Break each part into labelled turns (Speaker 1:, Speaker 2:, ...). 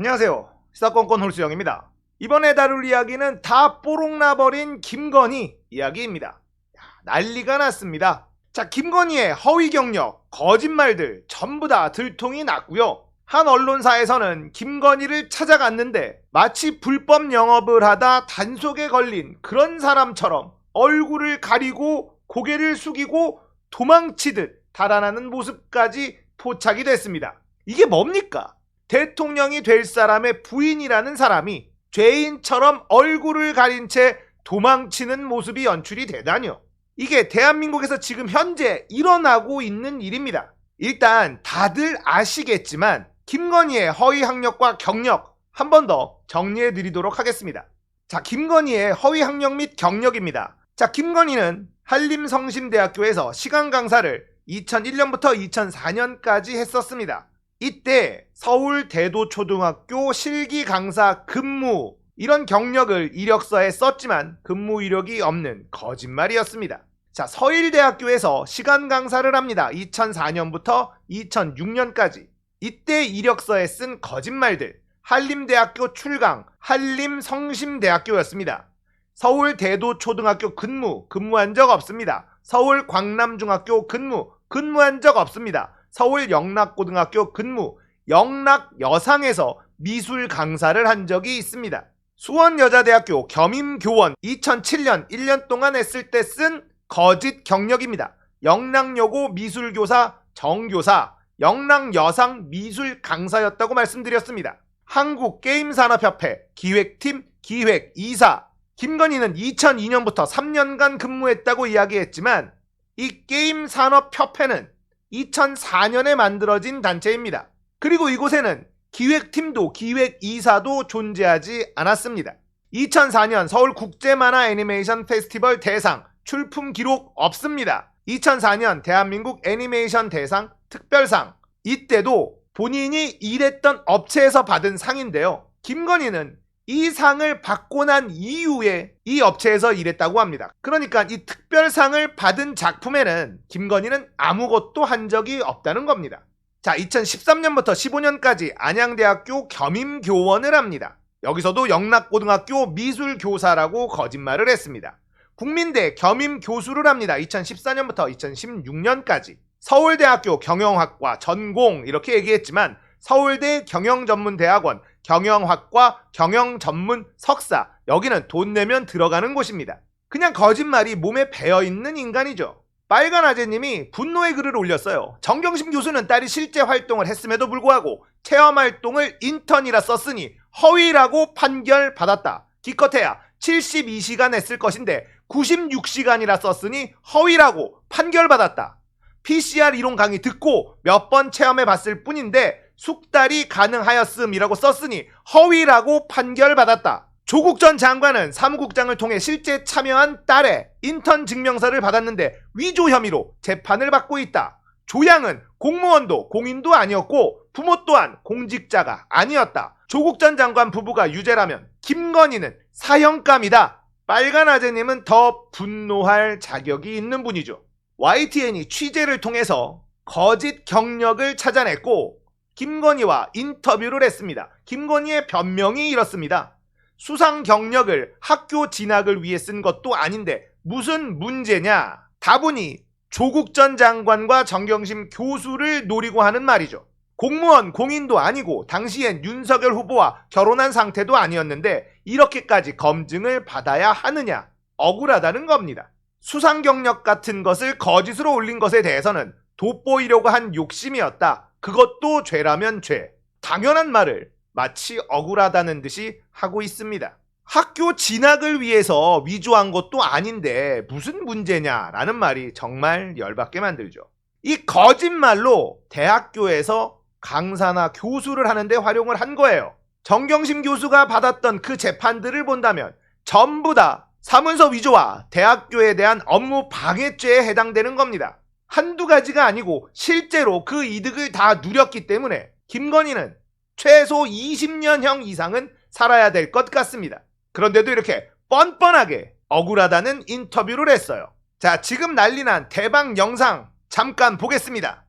Speaker 1: 안녕하세요. 시사건건 홀수영입니다. 이번에 다룰 이야기는 다 뽀록나버린 김건희 이야기입니다. 야, 난리가 났습니다. 자, 김건희의 허위 경력, 거짓말들 전부 다 들통이 났고요. 한 언론사에서는 김건희를 찾아갔는데 마치 불법 영업을 하다 단속에 걸린 그런 사람처럼 얼굴을 가리고 고개를 숙이고 도망치듯 달아나는 모습까지 포착이 됐습니다. 이게 뭡니까? 대통령이 될 사람의 부인이라는 사람이 죄인처럼 얼굴을 가린 채 도망치는 모습이 연출이 되다니요. 이게 대한민국에서 지금 현재 일어나고 있는 일입니다. 일단 다들 아시겠지만 김건희의 허위 학력과 경력 한 번 더 정리해 드리도록 하겠습니다. 자, 김건희의 허위 학력 및 경력입니다. 자, 김건희는 한림성심대학교에서 시간 강사를 2001년부터 2004년까지 했었습니다. 이때 서울 대도초등학교 실기 강사 근무 이런 경력을 이력서에 썼지만 근무 이력이 없는 거짓말이었습니다. 자, 서일대학교에서 시간 강사를 합니다. 2004년부터 2006년까지. 이때 이력서에 쓴 거짓말들. 한림대학교 출강, 한림성심대학교였습니다. 서울 대도초등학교 근무, 근무한 적 없습니다. 서울 광남중학교 근무, 근무한 적 없습니다. 서울 영락고등학교 근무, 영락여상에서 미술 강사를 한 적이 있습니다. 수원여자대학교 겸임교원 2007년 1년 동안 했을 때 쓴 거짓 경력입니다. 영락여고 미술교사 정교사, 영락여상 미술 강사였다고 말씀드렸습니다. 한국게임산업협회 기획팀 기획 이사 김건희는 2002년부터 3년간 근무했다고 이야기했지만 이 게임산업협회는 2004년에 만들어진 단체입니다. 그리고 이곳에는 기획팀도 기획이사도 존재하지 않았습니다. 2004년 서울 국제만화 애니메이션 페스티벌 대상 출품 기록 없습니다. 2004년 대한민국 애니메이션 대상 특별상 이때도 본인이 일했던 업체에서 받은 상인데요. 김건희는 이 상을 받고 난 이후에 이 업체에서 일했다고 합니다. 그러니까 이 특별상을 받은 작품에는 김건희는 아무것도 한 적이 없다는 겁니다. 자, 2013년부터 15년까지 안양대학교 겸임교원을 합니다. 여기서도 영락고등학교 미술교사라고 거짓말을 했습니다. 국민대 겸임교수를 합니다. 2014년부터 2016년까지. 서울대학교 경영학과 전공 이렇게 얘기했지만 서울대 경영전문대학원 경영학과 경영 전문 석사 여기는 돈 내면 들어가는 곳입니다. 그냥 거짓말이 몸에 배어 있는 인간이죠. 빨간 아재님이 분노의 글을 올렸어요. 정경심 교수는 딸이 실제 활동을 했음에도 불구하고 체험 활동을 인턴이라 썼으니 허위라고 판결 받았다. 기껏해야 72시간 했을 것인데 96시간이라 썼으니 허위라고 판결 받았다. PCR 이론 강의 듣고 몇 번 체험해 봤을 뿐인데 숙달이 가능하였음이라고 썼으니 허위라고 판결받았다. 조국 전 장관은 사무국장을 통해 실제 참여한 딸의 인턴 증명서를 받았는데 위조 혐의로 재판을 받고 있다. 조양은 공무원도 공인도 아니었고 부모 또한 공직자가 아니었다. 조국 전 장관 부부가 유죄라면 김건희는 사형감이다. 빨간 아재님은 더 분노할 자격이 있는 분이죠. YTN이 취재를 통해서 거짓 경력을 찾아냈고 김건희와 인터뷰를 했습니다. 김건희의 변명이 이렇습니다. 수상 경력을 학교 진학을 위해 쓴 것도 아닌데 무슨 문제냐? 다분히 조국 전 장관과 정경심 교수를 노리고 하는 말이죠. 공무원 공인도 아니고 당시엔 윤석열 후보와 결혼한 상태도 아니었는데 이렇게까지 검증을 받아야 하느냐? 억울하다는 겁니다. 수상 경력 같은 것을 거짓으로 올린 것에 대해서는 돋보이려고 한 욕심이었다. 그것도 죄라면 죄. 당연한 말을 마치 억울하다는 듯이 하고 있습니다. 학교 진학을 위해서 위조한 것도 아닌데 무슨 문제냐라는 말이 정말 열받게 만들죠. 이 거짓말로 대학교에서 강사나 교수를 하는데 활용을 한 거예요. 정경심 교수가 받았던 그 재판들을 본다면 전부 다 사문서 위조와 대학교에 대한 업무 방해죄에 해당되는 겁니다. 한두 가지가 아니고 실제로 그 이득을 다 누렸기 때문에 김건희는 최소 20년형 이상은 살아야 될 것 같습니다. 그런데도 이렇게 뻔뻔하게 억울하다는 인터뷰를 했어요. 자, 지금 난리 난 대박 영상 잠깐 보겠습니다.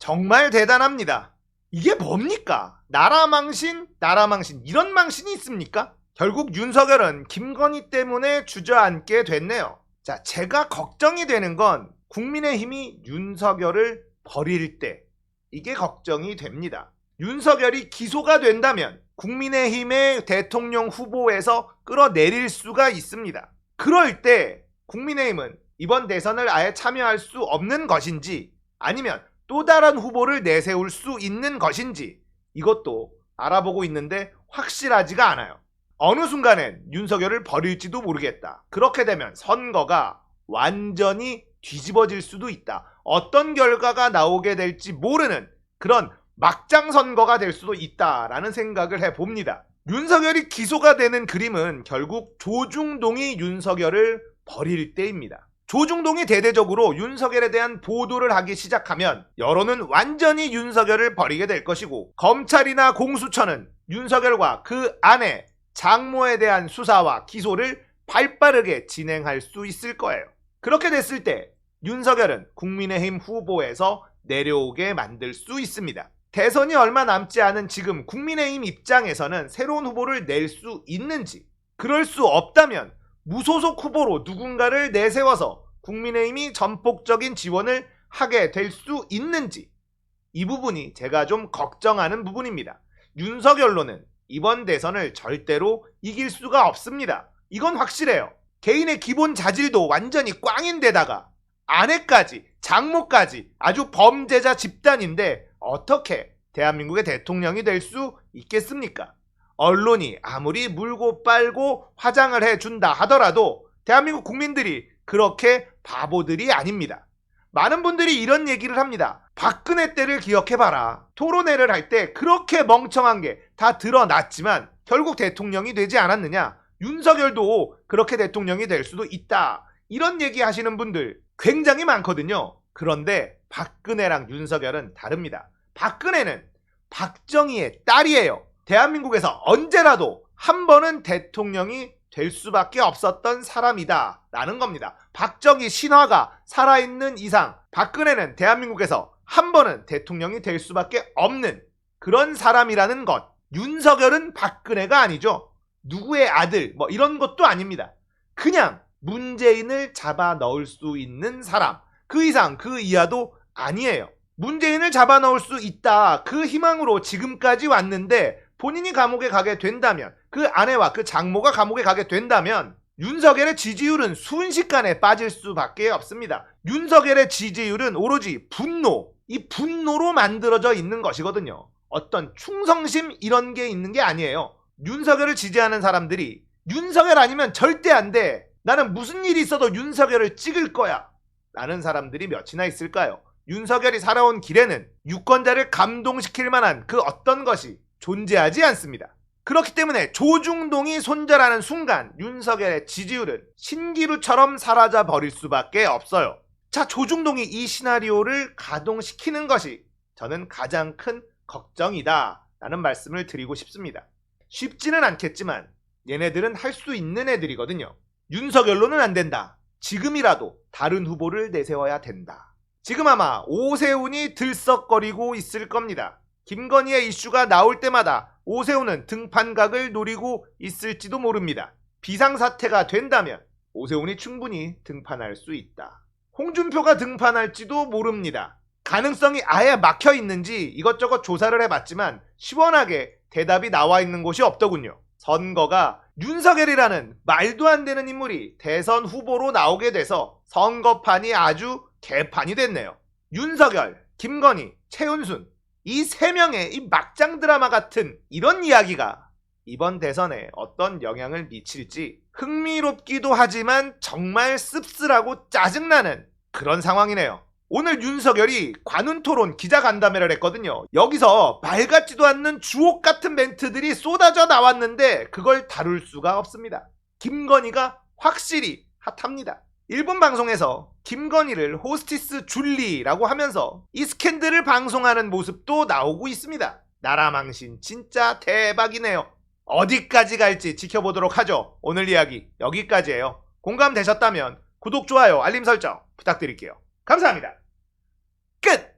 Speaker 1: 정말 대단합니다. 이게 뭡니까? 나라 망신, 나라 망신, 이런 망신이 있습니까? 결국 윤석열은 김건희 때문에 주저앉게 됐네요. 자, 제가 걱정이 되는 건 국민의힘이 윤석열을 버릴 때, 이게 걱정이 됩니다. 윤석열이 기소가 된다면 국민의힘의 대통령 후보에서 끌어내릴 수가 있습니다. 그럴 때 국민의힘은 이번 대선을 아예 참여할 수 없는 것인지 아니면 또 다른 후보를 내세울 수 있는 것인지 이것도 알아보고 있는데 확실하지가 않아요. 어느 순간엔 윤석열을 버릴지도 모르겠다. 그렇게 되면 선거가 완전히 뒤집어질 수도 있다. 어떤 결과가 나오게 될지 모르는 그런 막장 선거가 될 수도 있다라는 생각을 해 봅니다. 윤석열이 기소가 되는 그림은 결국 조중동이 윤석열을 버릴 때입니다. 조중동이 대대적으로 윤석열에 대한 보도를 하기 시작하면 여론은 완전히 윤석열을 버리게 될 것이고 검찰이나 공수처는 윤석열과 그 안에 장모에 대한 수사와 기소를 발빠르게 진행할 수 있을 거예요. 그렇게 됐을 때 윤석열은 국민의힘 후보에서 내려오게 만들 수 있습니다. 대선이 얼마 남지 않은 지금 국민의힘 입장에서는 새로운 후보를 낼 수 있는지, 그럴 수 없다면 무소속 후보로 누군가를 내세워서 국민의힘이 전폭적인 지원을 하게 될 수 있는지, 이 부분이 제가 좀 걱정하는 부분입니다. 윤석열로는 이번 대선을 절대로 이길 수가 없습니다. 이건 확실해요. 개인의 기본 자질도 완전히 꽝인데다가 아내까지, 장모까지 아주 범죄자 집단인데 어떻게 대한민국의 대통령이 될 수 있겠습니까? 언론이 아무리 물고 빨고 화장을 해준다 하더라도 대한민국 국민들이 그렇게 바보들이 아닙니다. 많은 분들이 이런 얘기를 합니다. 박근혜 때를 기억해봐라. 토론회를 할 때 그렇게 멍청한 게 다 드러났지만 결국 대통령이 되지 않았느냐? 윤석열도 그렇게 대통령이 될 수도 있다. 이런 얘기 하시는 분들 굉장히 많거든요. 그런데 박근혜랑 윤석열은 다릅니다. 박근혜는 박정희의 딸이에요. 대한민국에서 언제라도 한 번은 대통령이 될 수밖에 없었던 사람이다. 라는 겁니다. 박정희 신화가 살아있는 이상 박근혜는 대한민국에서 한 번은 대통령이 될 수밖에 없는 그런 사람이라는 것. 윤석열은 박근혜가 아니죠. 누구의 아들, 뭐 이런 것도 아닙니다. 그냥 문재인을 잡아 넣을 수 있는 사람. 그 이상, 그 이하도 아니에요. 문재인을 잡아 넣을 수 있다. 그 희망으로 지금까지 왔는데 본인이 감옥에 가게 된다면 그 아내와 그 장모가 감옥에 가게 된다면 윤석열의 지지율은 순식간에 빠질 수밖에 없습니다. 윤석열의 지지율은 오로지 분노, 이 분노로 만들어져 있는 것이거든요. 어떤 충성심 이런 게 있는 게 아니에요. 윤석열을 지지하는 사람들이 윤석열 아니면 절대 안 돼. 나는 무슨 일이 있어도 윤석열을 찍을 거야. 라는 사람들이 몇이나 있을까요? 윤석열이 살아온 길에는 유권자를 감동시킬 만한 그 어떤 것이 존재하지 않습니다. 그렇기 때문에 조중동이 손절하는 순간 윤석열의 지지율은 신기루처럼 사라져 버릴 수밖에 없어요. 자, 조중동이 이 시나리오를 가동시키는 것이 저는 가장 큰 걱정이다. 라는 말씀을 드리고 싶습니다. 쉽지는 않겠지만 얘네들은 할 수 있는 애들이거든요. 윤석열로는 안 된다. 지금이라도 다른 후보를 내세워야 된다. 지금 아마 오세훈이 들썩거리고 있을 겁니다. 김건희의 이슈가 나올 때마다 오세훈은 등판각을 노리고 있을지도 모릅니다. 비상사태가 된다면 오세훈이 충분히 등판할 수 있다. 홍준표가 등판할지도 모릅니다. 가능성이 아예 막혀 있는지 이것저것 조사를 해봤지만 시원하게 대답이 나와 있는 곳이 없더군요. 선거가 윤석열이라는 말도 안 되는 인물이 대선 후보로 나오게 돼서 선거판이 아주 개판이 됐네요. 윤석열, 김건희, 최은순 이 세 명의 이 막장 드라마 같은 이런 이야기가 이번 대선에 어떤 영향을 미칠지 흥미롭기도 하지만 정말 씁쓸하고 짜증나는 그런 상황이네요. 오늘 윤석열이 관훈 토론 기자 간담회를 했거든요. 여기서 말 같지도 않는 주옥 같은 멘트들이 쏟아져 나왔는데 그걸 다룰 수가 없습니다. 김건희가 확실히 핫합니다. 일본 방송에서 김건희를 호스티스 줄리라고 하면서 이 스캔들을 방송하는 모습도 나오고 있습니다. 나라 망신 진짜 대박이네요. 어디까지 갈지 지켜보도록 하죠. 오늘 이야기 여기까지예요. 공감되셨다면 구독, 좋아요, 알림 설정 부탁드릴게요. 감사합니다. 끝!